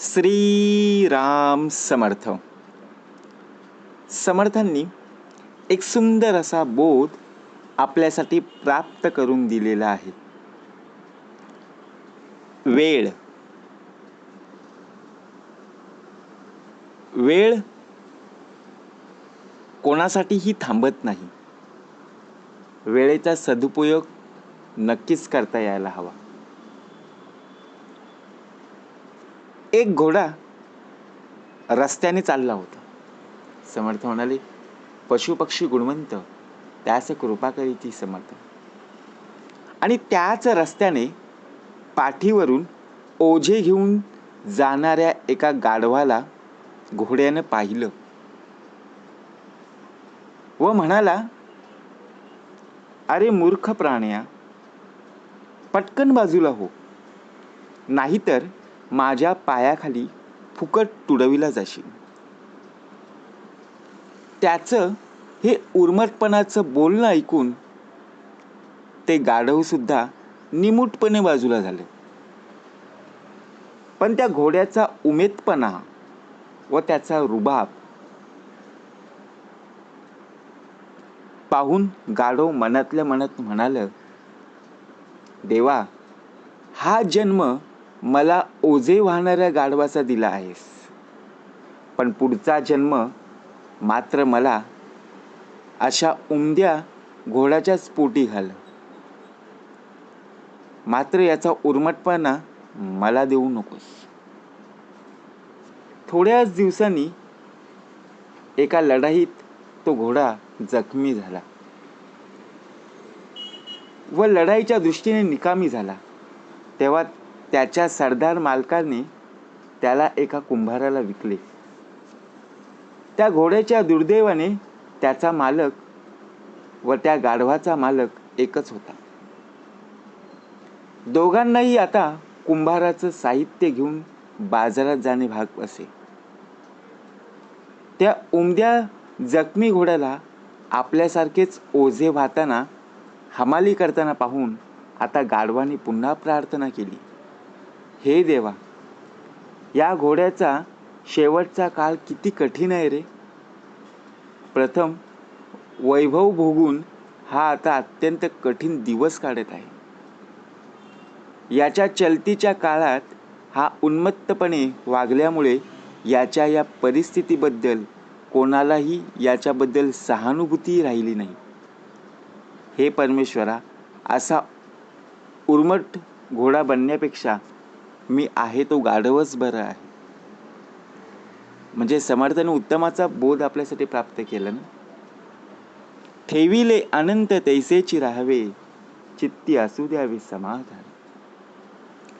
श्रीराम समर्थ. समर्थांनी एक सुंदर असा बोध आपल्यासाठी प्राप्त करून दिलेला आहे. वेळ. वेळ कोणासाठीही थांबत नाही. वेळेचा सदुपयोग नक्कीच करता यायला हवा. एक घोडा रस्त्याने चालला होता. समर्थ म्हणाले पशुपक्षी गुणवंत त्यास कृपा करीती समर्थ. आणि त्याच रस्त्याने पाठीवरून ओझे घेऊन जाणाऱ्या एका गाढवाला घोड्यानं पाहिलं. व म्हणाला अरे मूर्ख प्राण्या पटकन बाजूला हो. नाहीतर माझ्या पायाखाली फुकट तुडविला जाशील. त्याचं हे उर्मटपणाचं बोलणं ऐकून ते गाढव सुद्धा निमूटपणे बाजूला झाले. पण त्या घोड्याचा उमेदपणा व त्याचा रुबाब पाहून गाढव मनातल्या मनात म्हणाल देवा हा जन्म मला ओझे वाहणाऱ्या गाढवाचा दिला आहेस. पण पुढचा जन्म मात्र मला अशा उमद्या घोड्याच्याच पोटी घाल. मात्र याचा उर्मटपणा मला देऊ नकोस. थोड्याच दिवसांनी एका लढाईत तो घोडा जखमी झाला व लढाईच्या दृष्टीने निकामी झाला. तेव्हा त्याच्या सरदार मालकाने त्याला एका कुंभाराला विकले. त्या घोड्याच्या दुर्दैवाने त्याचा मालक व त्या गाढवाचा मालक एकच होता. दोघांनाही आता कुंभाराचं साहित्य घेऊन बाजारात जाणे भाग असे. त्या उमद्या जखमी घोड्याला आपल्यासारखेच ओझे वाहताना हमाली करताना पाहून आता गाढवाने पुन्हा प्रार्थना केली. हे देवा या घोड्याचा शेवटचा काळ किती कठीण आहे रे. प्रथम वैभव भोगून हा आता अत्यंत कठीण दिवस काढत आहे. याच्या चलतीच्या काळात हा उन्मत्तपणे वागल्यामुळे याच्या या परिस्थितीबद्दल कोणालाही याच्याबद्दल सहानुभूती राहिली नाही. हे परमेश्वरा असा उर्मट घोडा बनण्यापेक्षा मी आहे तो गाढवच बरं आहे. म्हणजे समर्थाने उत्तमाचा बोध आपल्यासाठी प्राप्त केला ना? ठेविले अनंत तैसेची राहावे चित्ती असू द्यावे समाधान.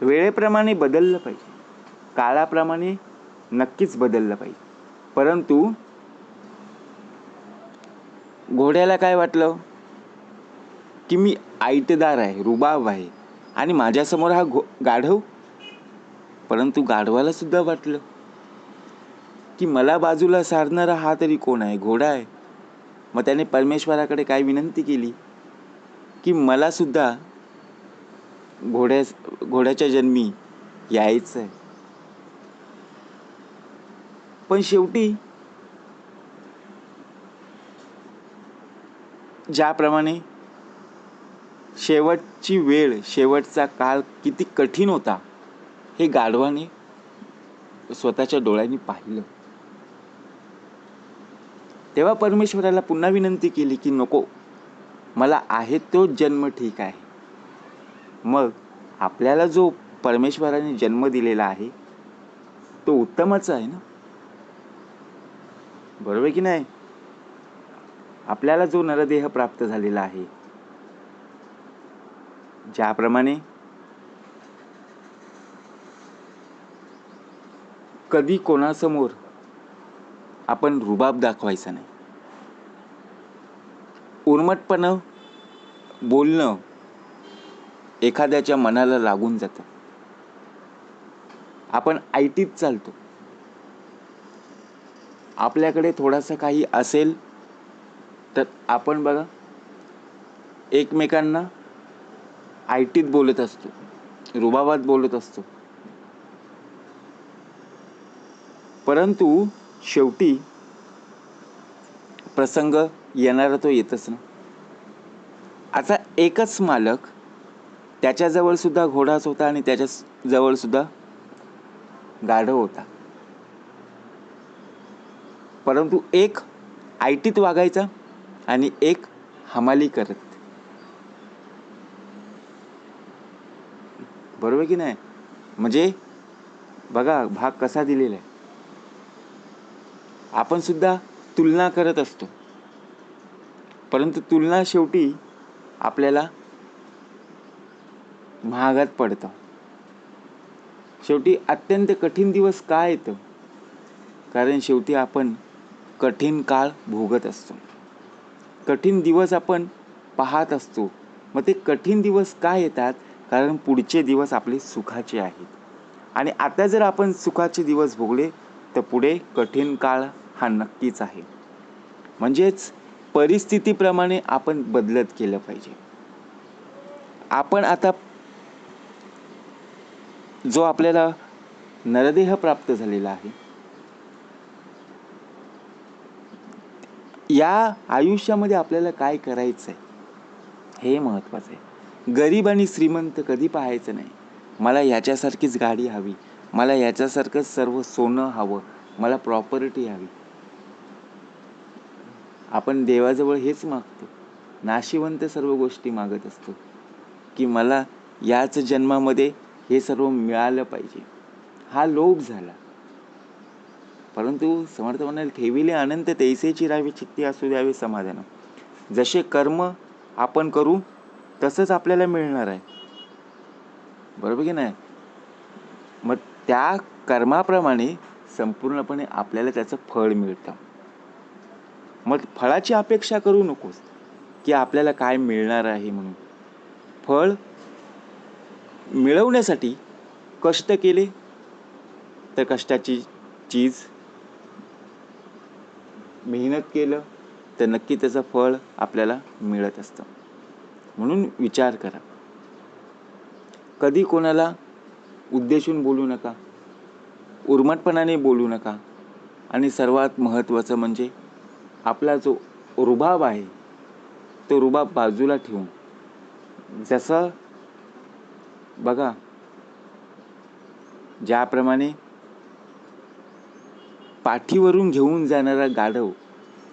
वेळेप्रमाणे बदललं पाहिजे. काळाप्रमाणे नक्कीच बदललं पाहिजे. परंतु घोड्याला काय वाटलं? की मी ऐटदार आहे रुबाब आहे. आणि माझ्यासमोर हा घो गाढव परंतु गाढवाला सुद्धा वाटलं. की मला बाजूला सारणारा हा तरी कोण आहे? घोडा आहे. मग त्याने परमेश्वराकडे काय विनंती केली? की मला सुद्धा घोड्या घोड्याच्या जन्मी यायचं आहे. पण शेवटी ज्याप्रमाणे शेवटची वेळ शेवटचा काळ किती कठीण होता हे गाढवाने स्वतःच्या डोळ्यांनी पाहिलं. तेव्हा परमेश्वराला पुन्हा विनंती केली की नको मला आहे तो जन्म ठीक आहे. मग आपल्याला जो परमेश्वराने जन्म दिलेला आहे तो उत्तमच आहे ना? बरोबर की नाही? आपल्याला जो नरदेह प्राप्त झालेला आहे ज्याप्रमाणे कधी कोणासमोर आपण रुबाब दाखवायचा नाही. उर्मटपणं बोलणं एखाद्याच्या मनाला लागून जातं. आपण आयटीत चालतो. आपल्याकडे थोडासा काही असेल तर आपण बघा एकमेकांना आयटीत बोलत असतो रुबाबात बोलत असतो. परंतु शेवटी प्रसंग येणारा तो येतच ना. आता एकच मालक त्याच्याजवळ सुद्धा घोडाच होता आणि त्याच्या सुद्धा गाढव होता. परंतु एक आयटीत वागायचा आणि एक हमाली करत. बरोबर की नाही? म्हणजे बघा भाग कसा दिलेला आहे. आपण सुद्धा तुलना करत असतो. परंतु तुलना शेवटी आपल्याला महागात पडतं. शेवटी अत्यंत कठीण दिवस काय येतं? कारण शेवटी आपण कठीण काळ भोगत असतो. कठीण दिवस आपण पाहत असतो. मग ते कठीण दिवस काय येतात? कारण पुढचे दिवस आपले सुखाचे आहेत. आणि आता जर आपण सुखाचे दिवस भोगले तर पुढे कठीण काळ हा नक्कीच आहे. म्हणजेच परिस्थितीप्रमाणे आपण बदलत केलं पाहिजे. आपण आता जो आपल्याला नरदेह प्राप्त झालेला आहे या आयुष्यामध्ये आपल्याला काय करायचं आहे हे महत्त्वाचं आहे. गरीब आणि श्रीमंत कधी पाहायचं नाही. मला याच्यासारखीच गाडी हवी मला याच्यासारखंच सर्व सोनं हवं मला प्रॉपर्टी हवी. आपण देवाजवळ हेच मागतो. नाशिवंत सर्व गोष्टी मागत असतो. की मला याच जन्मामध्ये हे सर्व मिळालं पाहिजे. हा लोभ झाला. परंतु समर्थ म्हणाल ठेविले अनंत तैसेची चिरावे चित्ती असू द्यावे समाधान. जसे कर्म आपण करू तसंच आपल्याला मिळणार आहे. बरोबर की नाही? मग त्या कर्माप्रमाणे संपूर्णपणे आपल्याला त्याचं फळ मिळतं. मग फळाची अपेक्षा करू नकोस की आपल्याला काय मिळणार आहे म्हणून. फळ मिळवण्यासाठी कष्ट केले तर कष्टाची चीज मेहनत केलं तर नक्की त्याचं फळ आपल्याला मिळत असतं. म्हणून विचार करा. कधी कोणाला उद्देशून बोलू नका उर्मटपणाने बोलू नका आणि सर्वात महत्त्वाचं म्हणजे आपला जो रुबाब आहे तो रुबाब बाजूला ठेवून. जसं बघा ज्याप्रमाणे पाठीवरून घेऊन जाणारा गाढव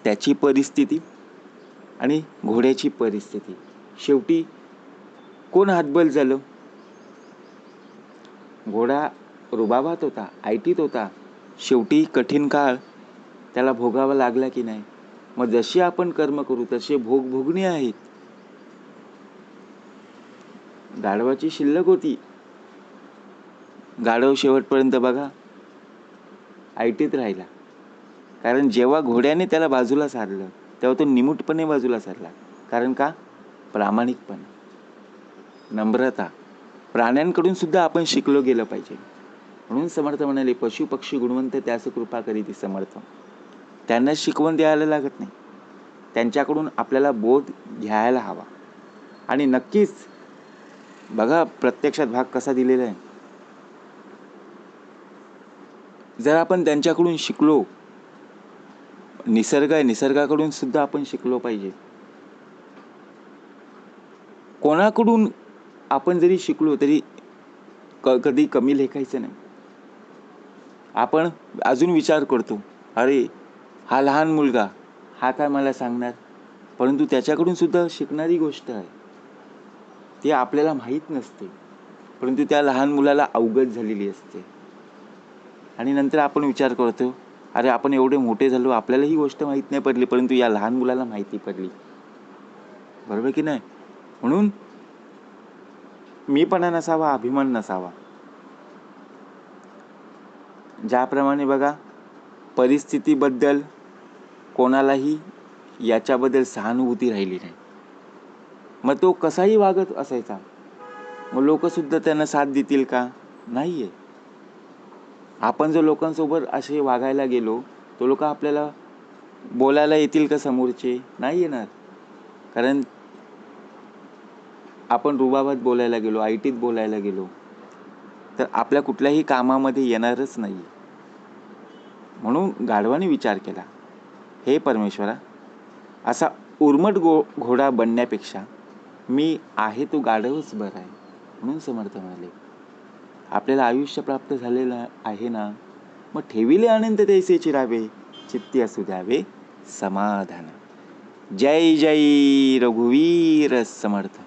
त्याची परिस्थिती आणि घोड्याची परिस्थिती. शेवटी कोण हातबल झालं? घोडा रुबाबात होता आयटीत होता. शेवटी कठीण काळ त्याला भोगावा लागला की नाही? मग जशी आपण कर्म करू तसे भोग भोगणे आहेत. गाढवाची शिल्लक होती. गाढव शेवटपर्यंत बघा. आयटीत राहिला. कारण जेव्हा घोड्याने त्याला बाजूला सारलं तेव्हा तो निमूटपणे बाजूला सारला. कारण का? प्रामाणिकपणा. नम्रता. प्राण्यांकडून सुद्धा आपण शिकलो गेलं पाहिजे. म्हणून समर्थ म्हणाले पशु पक्षी गुणवंत त्यास कृपा करीत समर्थ. त्यांना शिकवण द्यायला लागत नाही. त्यांच्याकडून आपल्याला बोध घ्यायला हवा. आणि नक्कीच बघा प्रत्यक्षात भाग कसा दिलेला आहे. जर आपण त्यांच्याकडून शिकलो निसर्ग आहे निसर्गाकडून सुद्धा आपण शिकलो पाहिजे. कोणाकडून आपण जरी शिकलो तरी क कधी कमी लेखायचं नाही. आपण अजून विचार करतो अरे हा लहान मुलगा हा काय मला सांगणार? परंतु त्याच्याकडून सुद्धा शिकणारी गोष्ट आहे. ती आपल्याला माहीत नसते. परंतु त्या लहान मुलाला अवगत झालेली असते. आणि नंतर आपण विचार करतो अरे आपण एवढे मोठे झालो आपल्याला ही गोष्ट माहीत नाही पडली परंतु या लहान मुलाला माहिती पडली. बरोबर की नाही? म्हणून मीपणा नसावा अभिमान नसावा. ज्याप्रमाणे बघा परिस्थितीबद्दल कोणालाही याच्याबद्दल सहानुभूती राहिली नाही. मग तो कसाही वागत असायचा मग लोकसुद्धा त्यांना साथ देतील का? नाही आहे आपण जर लोकांसोबत असे वागायला गेलो तो लोक आपल्याला बोलायला येतील का समोरचे? नाही येणार. कारण आपण रुबाबात बोलायला गेलो आय टीत बोलायला गेलो तर आपल्या कुठल्याही कामामध्ये येणारच नाही म्हणून गाढवाने विचार केला. हे परमेश्वरा असा उर्मट गो घोडा बनण्यापेक्षा मी आहे तो गाढवच बरा आहे म्हणून समर्थ म्हणाले. आपल्याला आयुष्य प्राप्त झालेलं आहे ना मग ठेविले अनंत तैसे चिरावे चित्ती असू द्यावे समाधान. जय जय रघुवीर समर्थ.